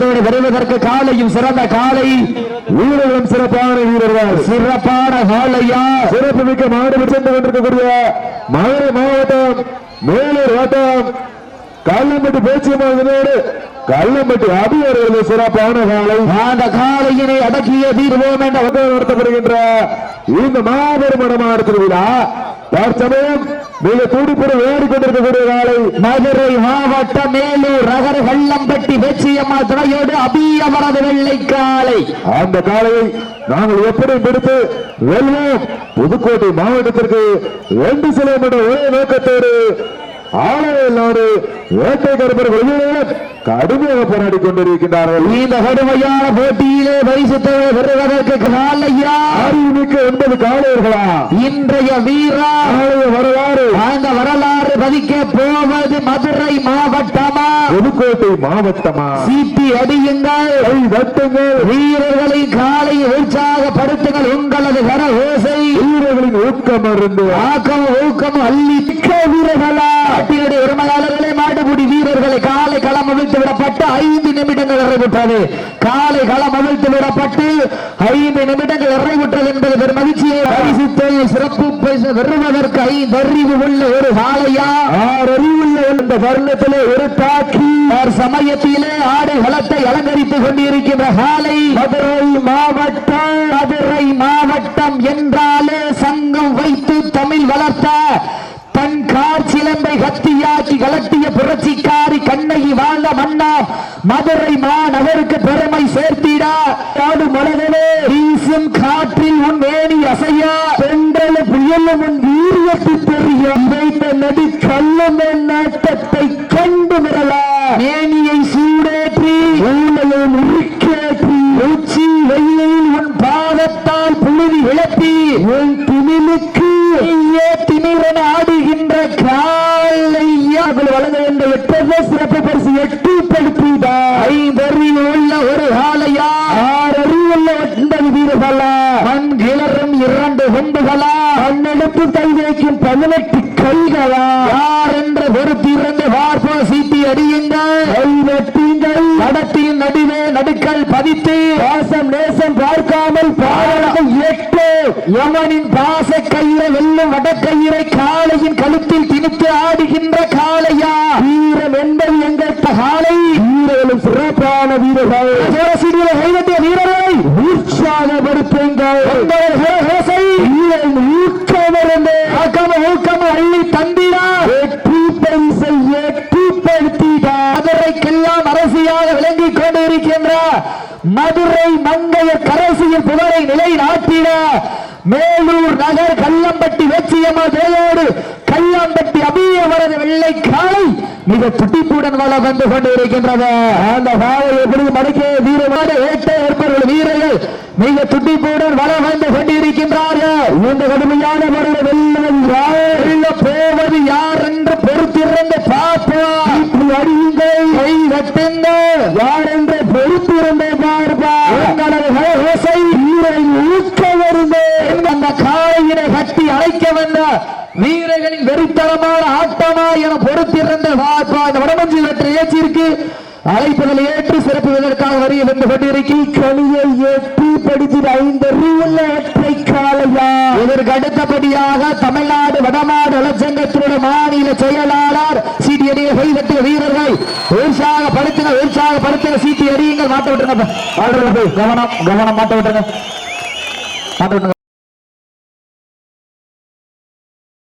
வருவதற்கு காலையும் சிறந்த காலை. வீரர்களும் சிறப்பான வீரர்கள். சிறப்பான காலையா? சிறப்பு மிக்க மாவட்டம் சென்று கொண்டிருக்கக்கூடிய மதுரை மாவட்டம் மேலூர் வட்டம் கல்லம்பட்டி பேச்சியமானோடு கல்லம்பட்டி அபியர்கள் சிறப்பான காலை. அந்த காலையினை அடக்கிய தீர்வோம் என்ற வகையில் நடத்தப்படுகின்ற இந்த மாபெரும் மனமான திருவிழா தற்சமயம் மிக துடிப்புடன் ஓடிக்கொண்டிருக்கக்கூடிய காலை மதுரை மாவட்டம் மேலூர் ரகர வெள்ளம்பட்டி வெச்சியம்மா துணையோடு அபியவரது வெள்ளை காலை அந்த காலையை நாங்கள் எப்படி பிடித்து வெல்வோம். புதுக்கோட்டை மாவட்டத்திற்கு ரெண்டு கிலோமீட்டர் ஒரே நோக்கத்தோடு ஆலயோடு வேட்டை கருப்பர் வெளியுடன் கடுமையாக போராடி கொண்டிருக்கின்றார்கள் இந்த கடுமையான போட்டியிலே பரிசுத்தோடு வருவதற்கு காலையா அறிவுமிக்க ஒன்பது காளையர்களா இன்றைய வீரா. வரலாறு. அந்த வரலாறு பதிக்க போவது மதுரை மாவட்டமா? புதுக்கோட்டை மாவட்டமா? சீட்டி அடியுங்கள். தட்டுங்கள். வீரர்களை காலை உற்சாகப்படுத்துங்கள். உங்களது கர ஓசை வீரர்களின் ஊக்கம் இருந்து ஆக்கம் ஊக்கம் அள்ளி. மிக்க வீரர்களா நாட்டினுடைய உரிமையாளர்களே மாடுபிடி வீரர்களை காலை களம் அவிழ்த்து விடப்பட்டு ஐந்து நிமிடங்கள் நிறைவுற்றது. காலை களம் அவிழ்த்து விடப்பட்டு ஐந்து நிமிடங்கள் நிறைவுற்றது என்பது பெரும் மகிழ்ச்சியை சிறப்பு பரிசு பெறுவதற்கு ஐந்து அறிவு உள்ள ஒரு காலையா ஆறு அறிவுள்ள இந்த தருணத்திலே ஒரு தாக்கி ஒரு சமயத்திலே ஆடு களத்தை அலங்கரித்துக் கொண்டிருக்கின்ற காலை மதுரை மாவட்டம். மதுரை மாவட்டம் என்றாலே சங்கம் வைத்து தமிழ் வளர்த்த வீசும் காற்றில் உன் மேனி அசையா? பெண்கள் புயலும் உன் வீரியத்து தெரிய இவைத்த நடி கல்லும் என் நாட்டத்தை கண்டு விடலா மேனியை சூடேற்றி ஊழையை முறுக்கேற்றி உச்சி வெயிலில் உன் பாதத்தால் புழுதி இழப்பி உன் திமிலுக்கு நீயே திமிரன ஆடுகின்ற காலையா? வழங்க வேண்டிய எட்டு சிறப்பு பரிசு எட்டு படுத்திதா ஐந்தறிவு உள்ள ஒரு கால ஆறு அறிவுள்ள ஒன்பது வீரர்களா மண் கிளறும் இரண்டு கொம்புகளா மண்ணெடுத்து கை வைக்கும் பதினெட்டு கைகளா? யார் என்ற பொறுத்து இருந்து பார்ப்போ சீட்டி அடியுங்கள். கை வெட்டுங்கள். நடத்தியின் நடுவே நடுக்கல் பதித்து. பாசம் நேசம் பார்க்காமல் பாடல்கள் எட்டு யமனின் பாச கயிறை வெல்லும் வடக்கயிறை காளையின் கழுத்தில் திணித்து ஆடுகின்ற காளையா? வீரம் என்பது எங்கள் காளை? வீரர்களும் சிறப்பான வீரர்கள். வீரரை உற்சாகப்படுத்துங்கள் வீரன் ஊக்கமிருந்து ஆக்கம ஊக்கம் அள்ளி தந்திரா வெற்றி பரிசை எட்டுப்படுத்திடா மதுரைக்கெல்லாம் அரசியாக விளங்கிக் கொண்டிருக்கின்ற மதுரை மங்கைய கரசியில் புகழை நிலை நாட்டிட மேலூர் நகர் கல்லம்பட்டி வெச்சியம்மா தேயோடு கல்லாம்பட்டி அபியவரது வெள்ளை காலை மிக துட்டிப்புடன் வள வந்து கொண்டு இருக்கின்றது அந்த காலை எப்படி மடக்கிய வீரமான வேட்டை ஏற்பவர்கள் வீரர்கள் மிக துட்டிப்புடன் வள வந்து கொண்டிருக்கின்றார்கள். இந்த கடுமையான முறையில் வெல்லும் வெல்ல போவது யார் என்று பொறுத்திருந்து பார்ப்போம் இப்படி அடியுங்கள் கை கட்டுங்கள் யார் என்று பொறுத்திருந்து பார்ப்பா. ஓசை ஊக்க அந்த காலையினை கட்டி அழைக்க வந்த வீரர்களின் வெறித்தனமான ஆட்டமா என பொறுத்திருந்து பார்ப்பா. இந்த வடமஞ்சி வெற்றி ஏற்றிருக்கு. அழைப்புகளை ஏற்று சிறப்புவதற்காக வரிய வந்து கொண்டிருக்கி ஏற்றி படித்து ஐந்து இதற்கு அடுத்தபடியாக தமிழ்நாடு வடமாடு வளர்ச்சங்கத்தினுடைய மாநில செயலாளர் சீட்டி அடியை கைதட்டிய வீரர்கள். உற்சாகப்படுத்தின உற்சாகப்படுத்தின சீட்டி அடியுங்கள் மாட்ட விட்டுருங்க கவனம் கவனம் மாட்ட விட்டுருங்க. மாட்ட விட்டுருங்க.